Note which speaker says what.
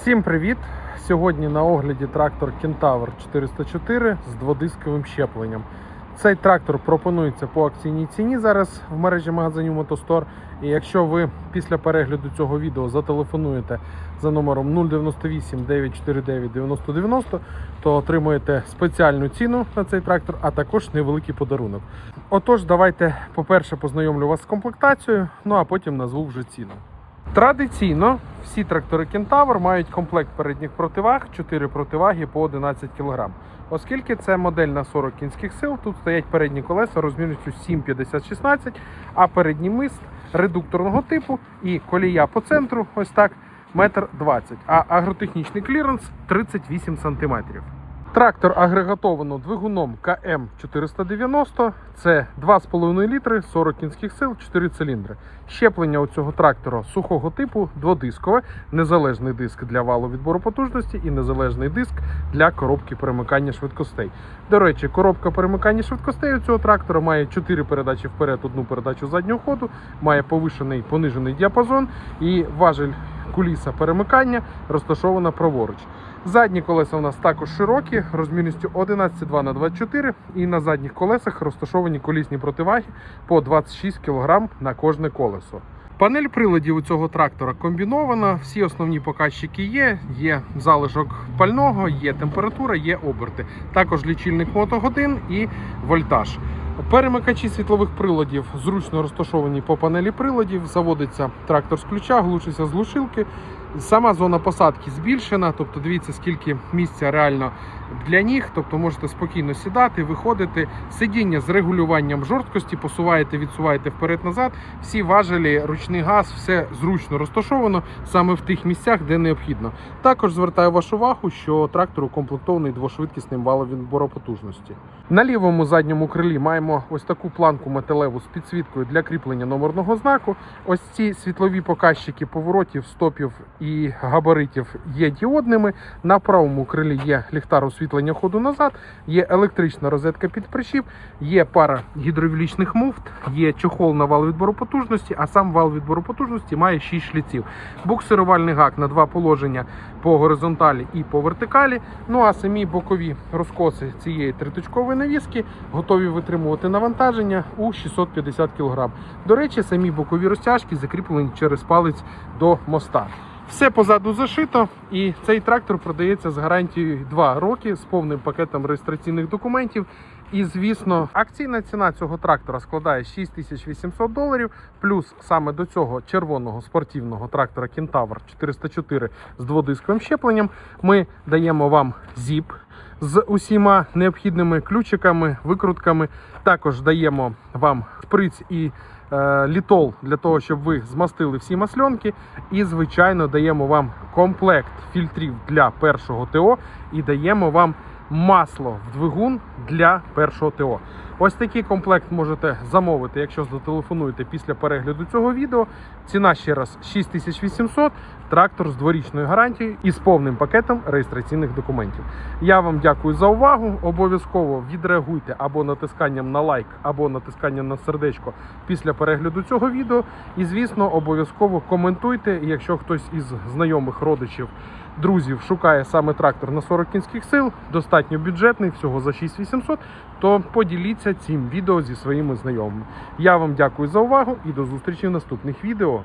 Speaker 1: Всім привіт! Сьогодні на огляді трактор Кентавр 404 з дводисковим щепленням. Цей трактор пропонується по акційній ціні зараз в мережі магазинів Мотостор. І якщо ви після перегляду цього відео зателефонуєте за номером 098 949 9090, то отримуєте спеціальну ціну на цей трактор, а також невеликий подарунок. Отож, давайте, по-перше, познайомлю вас з комплектацією, ну а потім назву вже ціну. Традиційно всі трактори Кентавр мають комплект передніх противаг, 4 противаги по 11 кг. Оскільки це модель на 40 кінських сил, тут стоять передні колеса розмірністю 7,50-16, а передній мист редукторного типу і колія по центру ось так метр 20, а агротехнічний кліренс 38 см. Трактор агрегатовано двигуном КМ 490. Це 2,5 літри, 40 кінських сил, 4 циліндри. Щеплення у цього трактора сухого типу дводискове, незалежний диск для валу відбору потужності і незалежний диск для коробки перемикання швидкостей. До речі, коробка перемикання швидкостей у цього трактора має 4 передачі вперед, одну передачу заднього ходу, має повишений понижений діапазон і важель куліса перемикання розташована праворуч. Задні колеса у нас також широкі, розмірністю 11,2 на 24 і на задніх колесах розташовані колісні противаги по 26 кг на кожне колесо. Панель приладів у цього трактора комбінована. Всі основні показчики є. Є залишок пального, є температура, є оберти. Також лічильник мотогодин і вольтаж. Перемикачі світлових приладів зручно розташовані по панелі приладів. Заводиться трактор з ключа, глушиться з глушилки. Сама зона посадки збільшена, тобто дивіться, скільки місця реально для ніг. Тобто можете спокійно сідати, виходити. Сидіння з регулюванням жорсткості, посуваєте, відсуваєте вперед-назад. Всі важелі, ручний газ, все зручно розташовано саме в тих місцях, де необхідно. Також звертаю вашу увагу, що трактор укомплектований двошвидкісним валом відбору потужності. На лівому задньому крилі маємо ось таку планку металеву з підсвіткою для кріплення номерного знаку. Ось ці світлові показчики поворотів, стопів і габаритів є діодними. На правому крилі є ліхтар освітлення ходу назад, є електрична розетка під прищіп, є пара гідровілічних муфт, є чохол на вал відбору потужності, а сам вал відбору потужності має 6 шліців. Буксирувальний гак на два положення по горизонталі і по вертикалі. Ну а самі бокові розкоси цієї триточкової навіски готові витримувати навантаження у 650 кг. До речі, самі бокові розтяжки закріплені через палець до моста. Все позаду зашито, і цей трактор продається з гарантією 2 роки з повним пакетом реєстраційних документів. І звісно, акційна ціна цього трактора складає 6800 доларів. Плюс саме до цього червоного спортивного трактора Кентавр 404 з дводисковим щепленням ми даємо вам зіп з усіма необхідними ключиками, викрутками. Також даємо вам шприц і е, літол для того, щоб ви змастили всі масльонки. І, звичайно, даємо вам комплект фільтрів для першого ТО і даємо вам масло в двигун для першого ТО. Ось такий комплект можете замовити, якщо зателефонуєте після перегляду цього відео. Ціна ще раз 6800, трактор з дворічною гарантією і з повним пакетом реєстраційних документів. Я вам дякую за увагу. Обов'язково відреагуйте або натисканням на лайк, або натисканням на сердечко після перегляду цього відео. І, звісно, обов'язково коментуйте, якщо хтось із знайомих родичів. Друзів шукає саме трактор на 40 кінських сил, достатньо бюджетний, всього за 6800, то поділіться цим відео зі своїми знайомими. Я вам дякую за увагу і до зустрічі в наступних відео.